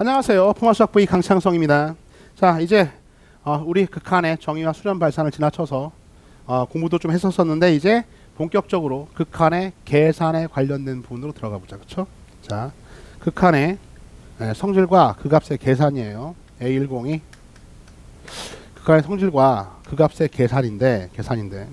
안녕하세요. 풍화수학 V 강창성입니다. 자, 이제 어, 우리 극한의 정의와 수련 발산을 지나쳐서 어, 공부도 좀 했었었는데 이제 본격적으로 극한의 계산에 관련된 부분으로 들어가 보자. 그렇죠? 자, 극한의 네, 성질과 그 값의 계산이에요. A10이 극한의 성질과 그 값의 계산인데 계산인데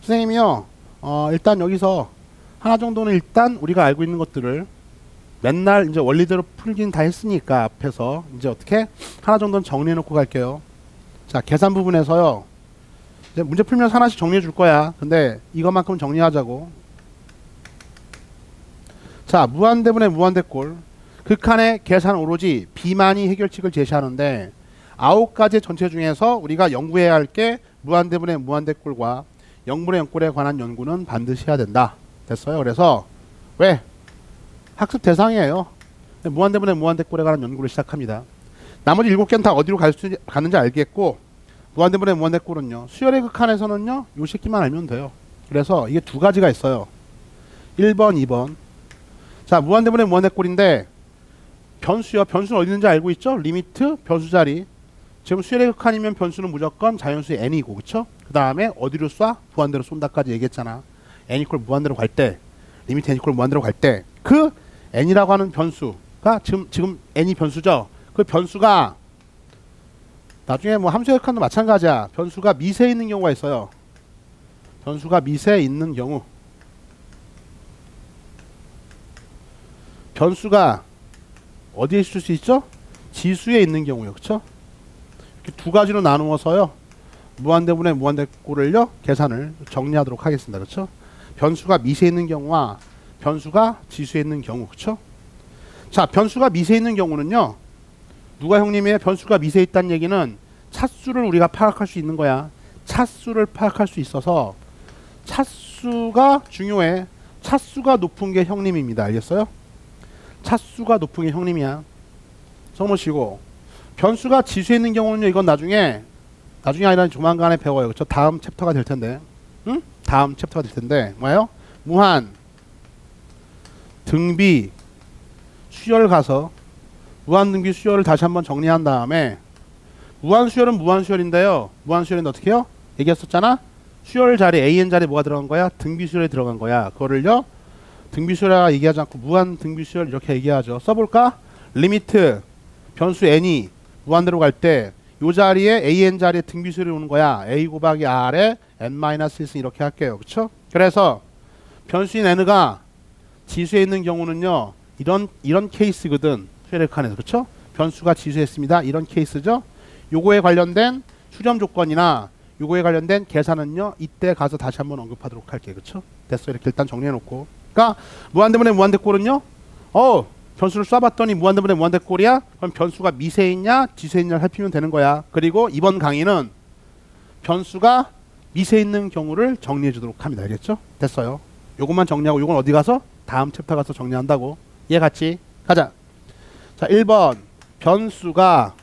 선생님이요. 어, 일단 여기서 하나 정도는 일단 우리가 알고 있는 것들을 맨날 이제 원리대로 풀긴 다 했으니까 앞에서 이제 어떻게 하나 정도는 정리해 놓고 갈게요. 자, 계산 부분에서요. 이제 문제 풀면서 하나씩 정리해 줄 거야. 근데 이것만큼 정리하자고. 자, 무한대분의 무한대꼴. 극한의 계산 오로지 비만이 해결칙을 제시하는데 아홉 가지 전체 중에서 우리가 연구해야 할 게 무한대분의 무한대꼴과 영분의 영꼴에 관한 연구는 반드시 해야 된다. 됐어요. 그래서 왜? 학습 대상이에요. 무한대분의 무한대꼴에 관한 연구를 시작합니다. 나머지 일곱 개는 다 어디로 갈 수, 가는지 알겠고 무한대분의 무한대꼴은요. 수열의 극한에서는요. 요 새끼만 알면 돼요. 그래서 이게 두 가지가 있어요. 1번, 2번. 자, 무한대분의 무한대꼴인데 변수요. 변수는 어디 있는지 알고 있죠? 리미트, 변수 자리. 지금 수열의 극한이면 변수는 무조건 자연수 n이고, 그쵸? 그 다음에 어디로 쏴? 무한대로 쏜다까지 얘기했잖아. n 이퀄 무한대로 갈 때, 리미트 n 이퀄 무한대로 갈 때, 그 n이라고 하는 변수가 지금 지금 n이 변수죠. 그 변수가 나중에 뭐 함수의 극한도 마찬가지야. 변수가 미세에 있는 경우가 있어요. 변수가 미세에 있는 경우. 변수가 어디에 있을 수 있죠? 지수에 있는 경우요. 그쵸? 이렇게 두 가지로 나누어서요. 무한대분의 무한대꼴을요. 계산을 정리하도록 하겠습니다. 그쵸? 변수가 미세에 있는 경우와 변수가 지수에 있는 경우. 그쵸? 자, 변수가 미세에 있는 경우는요. 누가 형님의 변수가 미세에 있다는 얘기는 차수를 우리가 파악할 수 있는 거야. 차수를 파악할 수 있어서 차수가 중요해. 차수가 높은 게 형님입니다. 알겠어요? 차수가 높은 게 형님이야. 써놓으시고 변수가 지수에 있는 경우는요. 이건 나중에 나중에 아니라 조만간에 배워요. 그렇죠? 다음 챕터가 될 텐데. 응? 다음 챕터가 될 텐데. 뭐예요? 무한 등비 수열 가서 무한 등비 수열을 다시 한번 정리한 다음에 무한 수열은 무한 수열인데요. 무한 수열은 어떻게 해요? 얘기했었잖아. 수열 자리 an 자리 뭐가 들어간 거야? 등비 수열에 들어간 거야. 그거를요. 등비 수열이라 얘기하지 않고 무한 등비 수열 이렇게 얘기하죠. 써볼까? 리미트 변수 n이 무한대로 갈때요 자리에 an 자리에 등비 수열이 오는 거야. a 곱하기 r에 n-1승 이렇게 할게요. 그쵸? 그래서 변수인 n가 지수에 있는 경우는요. 이런 이런 케이스거든. 칸에서 그렇죠? 변수가 지수에 있습니다. 이런 케이스죠. 요거에 관련된 수렴 조건이나 요거에 관련된 계산은요. 이때 가서 다시 한번 언급하도록 할게요. 그렇죠? 됐어. 이렇게 일단 정리해 놓고. 그러니까 무한대분의 무한대꼴은요. 어, 변수를 쏴봤더니 무한대분의 무한대꼴이야. 그럼 변수가 미세에 있냐, 지수에 있냐를 살피면 되는 거야. 그리고 이번 강의는 변수가 미세에 있는 경우를 정리해 주도록 합니다. 알겠죠? 됐어요. 요것만 정리하고 요건 어디 가서 다음 챕터 가서 정리한다고. 얘 같이 가자. 자, 1번 변수가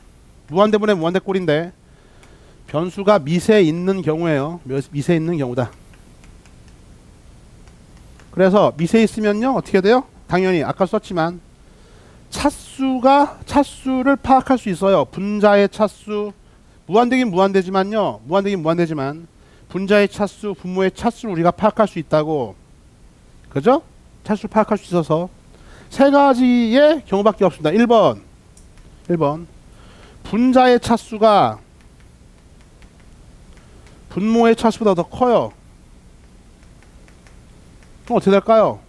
무한대분의 무한대꼴인데 변수가 미세에 있는 경우에요. 미세에 있는 경우다. 그래서 미세에 있으면요. 어떻게 돼요? 당연히 아까 썼지만 차수가 차수를 파악할 수 있어요. 분자의 차수 무한되긴 무한되지만요. 무한되긴 무한되지만 분자의 차수, 분모의 차수를 우리가 파악할 수 있다고. 그죠? 차수를 파악할 수 있어서 세 가지의 경우밖에 없습니다. 1번. 1번. 분자의 차수가 분모의 차수보다 더 커요. 그럼 어떻게 될까요?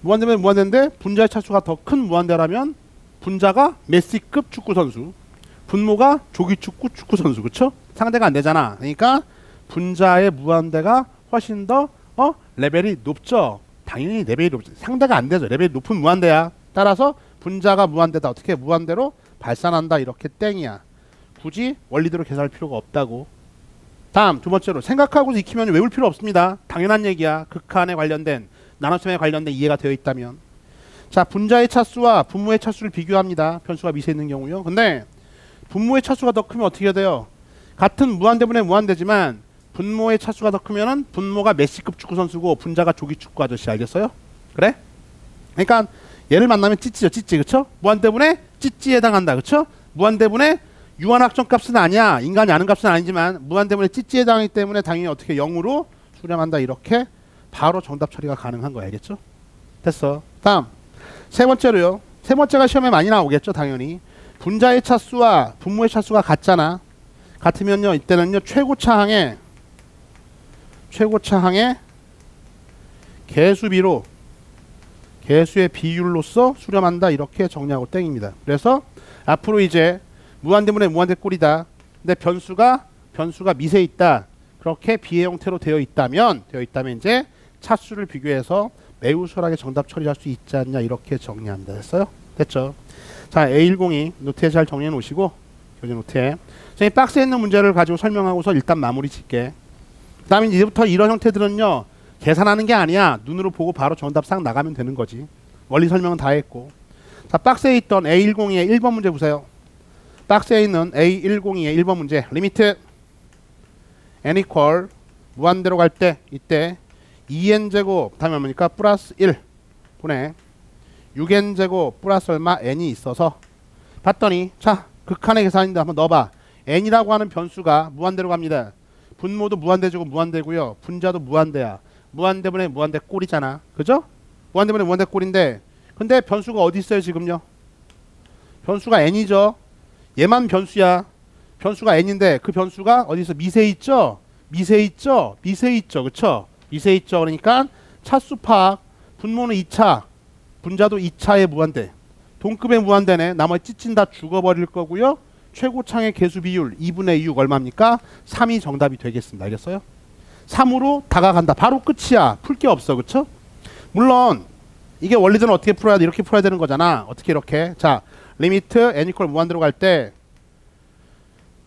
무한대면 무한대인데 분자의 차수가 더 큰 무한대라면 분자가 메시급 축구 선수, 분모가 조기 축구 축구 선수, 그렇죠? 상대가 안 되잖아. 그러니까 분자의 무한대가 훨씬 더 어? 레벨이 높죠. 당연히 레벨이 높죠. 상대가 안 되죠. 레벨이 높은 무한대야. 따라서 분자가 무한대다. 어떻게 무한대로 발산한다. 이렇게 땡이야. 굳이 원리대로 계산할 필요가 없다고. 다음 두 번째로 생각하고 익히면 외울 필요 없습니다. 당연한 얘기야. 극한에 관련된 나눗셈에 관련된 이해가 되어 있다면. 자, 분자의 차수와 분모의 차수를 비교합니다. 변수가 미세 있는 경우요. 근데 분모의 차수가 더 크면 어떻게 돼요? 같은 무한대분의 무한대지만 분모의 차수가 더 크면은 분모가 메시급 축구 선수고 분자가 조기 축구 아저씨 알겠어요? 그래? 그러니까 얘를 만나면 찌찌죠 찌찌 그쵸? 무한대분의 찌찌에 해당한다. 그쵸? 무한대분의 유한학점 값은 아니야. 인간이 아는 값은 아니지만 무한대분의 찌찌에 해당하기 때문에 당연히 어떻게 0으로 수렴한다. 이렇게 바로 정답 처리가 가능한 거 알겠죠? 됐어. 다음 세 번째로요. 세 번째가 시험에 많이 나오겠죠. 당연히 분자의 차수와 분모의 차수가 같잖아. 같으면요. 이때는요. 최고 차항의 최고차항의 개수비로 개수의 비율로서 수렴한다 이렇게 정리하고 땡입니다. 그래서 앞으로 이제 무한대문의 무한대 꼴이다. 근데 변수가 변수가 미세 있다. 그렇게 비의 형태로 되어 있다면 되어 있다면 이제 차수를 비교해서 매우 수월하게 정답 처리할 수 있지 않냐 이렇게 정리합니다. 됐어요? 됐죠? 자 A102 노트에 잘 정리해 놓으시고 교재 노트에 자, 이 박스에 있는 문제를 가지고 설명하고서 일단 마무리 짓게. 그다음에 이제부터 이런 형태들은요 계산하는 게 아니야 눈으로 보고 바로 정답 싹 나가면 되는 거지. 원리 설명은 다 했고. 자 박스에 있던 A102의 1번 문제 보세요. 박스에 있는 A102의 1번 문제 리미트 n equal 무한대로 갈 때 이때 2n 제곱 다음에 뭐니까 플러스 1 분의 6n 제곱 플러스 얼마 n이 있어서 봤더니 자 극한의 계산인데 한번 넣어봐 n이라고 하는 변수가 무한대로 갑니다 분모도 무한대제곱 무한대고요. 분자도 무한대야. 무한대분의 무한대 꼴이잖아. 그죠? 무한대분의 무한대 꼴인데 근데 변수가 어디 있어요 지금요? 변수가 n이죠. 얘만 변수야. 변수가 n인데 그 변수가 어디서 미세 있죠? 미세 있죠? 미세 있죠. 그쵸? 미세 있죠. 그러니까 차수 파악. 분모는 2차. 분자도 2차의 무한대. 동급의 무한대네. 나머지 찌찐 다 죽어버릴 거고요 최고창의 개수 비율 2분의 6 얼마입니까? 3이 정답이 되겠습니다. 알겠어요? 3으로 다가간다. 바로 끝이야. 풀 게 없어. 그쵸? 물론 이게 원리들은 어떻게 풀어야 돼? 이렇게 풀어야 되는 거잖아. 어떻게 이렇게? 자 리미트 n 이퀄 무한대로 갈 때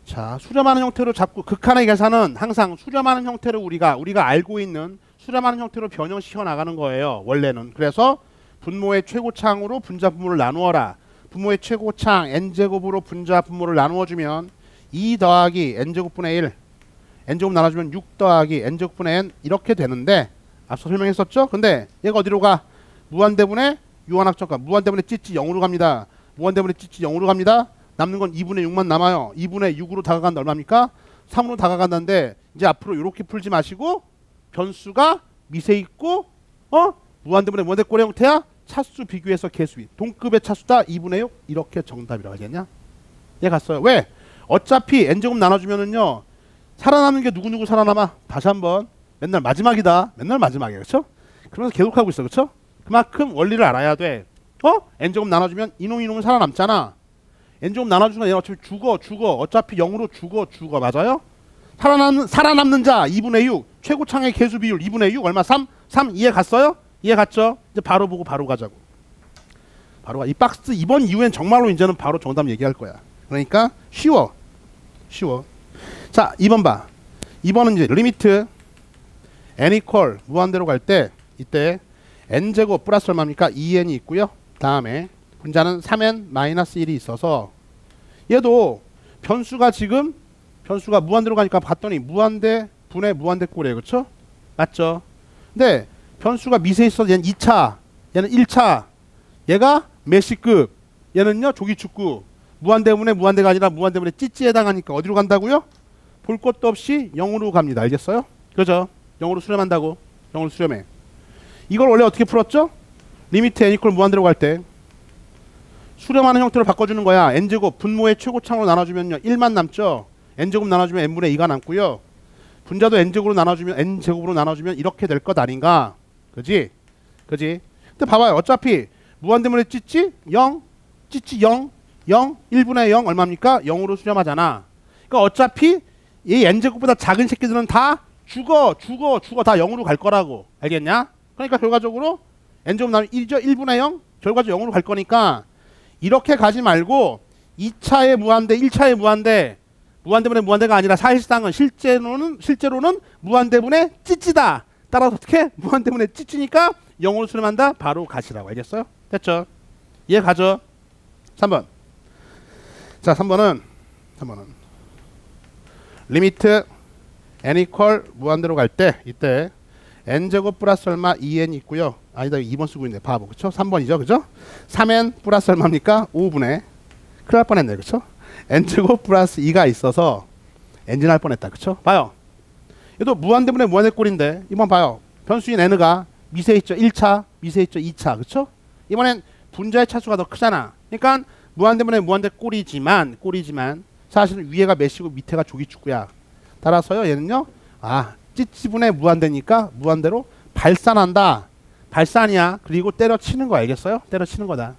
자 수렴하는 형태로 잡고 극한의 계산은 항상 수렴하는 형태로 우리가 우리가 알고 있는 수렴하는 형태로 변형시켜 나가는 거예요. 원래는. 그래서 분모의 최고창으로 분자 분모를 나누어라 분모의 최고창 n제곱으로 분자 분모를 나누어주면 2 더하기 n제곱분의 1 n제곱 나눠주면 6 더하기 n제곱분의 n 이렇게 되는데 앞서 설명했었죠? 근데 얘가 어디로 가? 무한대분의 유한학점과 무한대분의 찌찌 0으로 갑니다. 무한대분의 찌찌 0으로 갑니다. 남는 건 2분의 6만 남아요. 2분의 6으로 다가간다 얼마입니까? 3으로 다가간다는데 이제 앞으로 이렇게 풀지 마시고 변수가 미세 있고 어? 무한대분의 무한대 꼴의 형태야 차수 비교해서 개수비 동급의 차수다 2분의 6 이렇게 정답이라고 하겠냐? 얘 갔어요. 왜? 어차피 n제곱 나눠주면은요 살아남는 게 누구누구 살아남아? 다시 한번 맨날 마지막이다. 맨날 마지막이야. 그렇죠? 그러면서 계속 하고 있어. 그렇죠? 그만큼 원리를 알아야 돼. 어? n제곱 나눠주면 이놈 이놈은 살아남잖아. n제곱 나눠주면 얘는 어차피 죽어 죽어 어차피 0으로 죽어 죽어 맞아요? 살아남는 살아남는 자 2분의 6 최고창의 개수 비율 2분의 6 얼마 3 3 이해 갔어요? 이해 갔죠? 이제 바로 보고 바로 가자고 바로 가 이 박스 이번 이후엔 정말로 이제는 바로 정답 얘기할 거야 그러니까 쉬워 쉬워 자 2번 봐 2번은 이제 리미트 n equal 무한대로 갈 때 이때 n제곱 플러스 얼마입니까? 2n이 있고요 다음에 분자는 3n 마이너스 1이 있어서 얘도 변수가 지금 변수가 무한대로 가니까 봤더니 무한대 분의 무한대 꼴이에요. 그렇죠? 맞죠? 근데 변수가 미세 있어서 얘는 2차, 얘는 1차. 얘가 메시급, 얘는요 조기축구. 무한대분의 무한대가 아니라 무한대분의 찌찌에 해당하니까 어디로 간다고요? 볼 것도 없이 0으로 갑니다. 알겠어요? 그죠? 0으로 수렴한다고. 0으로 수렴해. 이걸 원래 어떻게 풀었죠? 리미트 n 이퀄 무한대로 갈 때 수렴하는 형태로 바꿔주는 거야. n제곱 분모의 최고창으로 나눠주면요. 1만 남죠. n제곱 나눠주면 n분의 2가 남고요. 분자도 n제곱으로 나눠주면 n제곱으로 나눠주면 이렇게 될 것 아닌가. 그지? 그지? 근데 봐봐요. 어차피 무한대문의 찌찌 0, 찌찌 0, 0, 1분의 0 얼마입니까? 0으로 수렴하잖아. 그러니까 어차피 이 n제곱보다 작은 새끼들은 다 죽어, 죽어, 죽어 다 0으로 갈 거라고. 알겠냐? 그러니까 결과적으로 n제곱 나누면 1죠. 1분의 0 결과적으로 0으로 갈 거니까 이렇게 가지 말고 2차의 무한대, 1차의 무한대, 무한대분의 무한대가 아니라 사실상은 실제로는 실제로는 무한대분의 찌찌다. 따라서 어떻게? 무한대분의 찌찌니까 영어로 수렴한다. 바로 가시라고. 알겠어요? 됐죠? 이해 가죠? 3번. 자, 3번은 3번은. 리미트 n 이퀄 무한대로 갈 때 이때 n 제곱 플러스 얼마 2n 있고요. 아니다 2번 쓰고 있네 바보. 그쵸? 3번이죠? 그죠? 3n 플러스 얼마입니까? 5분의 큰일 날 뻔했네. 그쵸? N제곱 플러스 2가 있어서 엔진 할 뻔했다. 그쵸? 봐요 얘도 무한 대분의 무한대 꼴인데 이번 봐요. 변수인 n가 미세 있죠. 1차 미세 있죠. 2차. 그쵸? 이번엔 분자의 차수가 더 크잖아. 그러니까 무한 대분의 무한대 꼴이지만 꼴이지만 사실은 위에가 메시고 밑에가 조기축구야. 따라서요 얘는요. 아 찌찌분의 무한대니까 무한대로 발산한다. 발산이야. 그리고 때려치는 거 알겠어요? 때려치는 거다.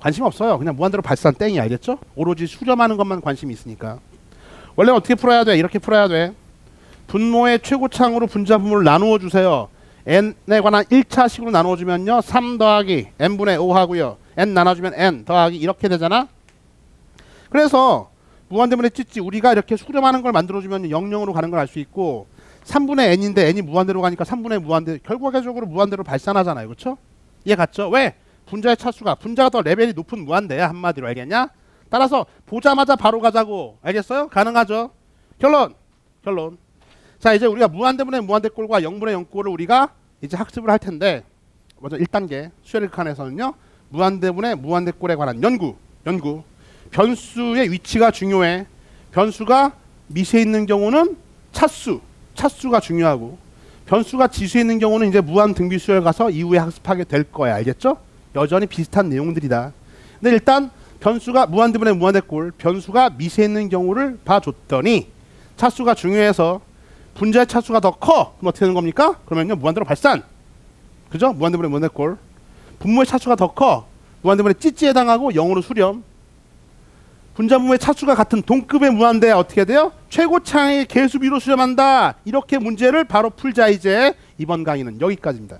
관심 없어요. 그냥 무한대로 발산 땡이 알겠죠? 오로지 수렴하는 것만 관심이 있으니까. 원래 어떻게 풀어야 돼? 이렇게 풀어야 돼 분모의 최고창으로 분자 분모를 나누어 주세요 n에 관한 1차식으로 나누어 주면요 3 더하기 n분의 5 하고요 n 나눠주면 n 더하기 이렇게 되잖아 그래서 무한대분의 찌찌 우리가 이렇게 수렴하는 걸 만들어주면 00으로 가는 걸 알 수 있고 3분의 n인데 n이 무한대로 가니까 3분의 무한대 결과적으로 무한대로 발산하잖아요 그렇죠? 이해 갔죠? 왜? 분자의 차수가 분자가 더 레벨이 높은 무한대야 한마디로 알겠냐? 따라서 보자마자 바로 가자고 알겠어요? 가능하죠? 결론 결론 자 이제 우리가 무한대분의 무한대꼴과 0분의 0꼴을 우리가 이제 학습을 할 텐데 먼저 1단계 수열의 칸에서는요 무한대분의 무한대꼴에 관한 연구 연구. 변수의 위치가 중요해. 변수가 미세 있는 경우는 차수 차수가 중요하고 변수가 지수에 있는 경우는 이제 무한 등비 수열 가서 이후에 학습하게 될 거야. 알겠죠? 여전히 비슷한 내용들이다. 근데 일단 변수가 무한대분의 무한대꼴 변수가 미세 있는 경우를 봐줬더니 차수가 중요해서 분자의 차수가 더 커. 그럼 어떻게 되는 겁니까? 그러면요 무한대로 발산. 그죠? 무한대분의 무한대꼴. 분모의 차수가 더 커. 무한대분의 찌찌에 해당하고 0으로 수렴. 분자 분모의 차수가 같은 동급의 무한대 어떻게 돼요? 최고차의 개수비로 수렴한다. 이렇게 문제를 바로 풀자 이제 이번 강의는 여기까지입니다.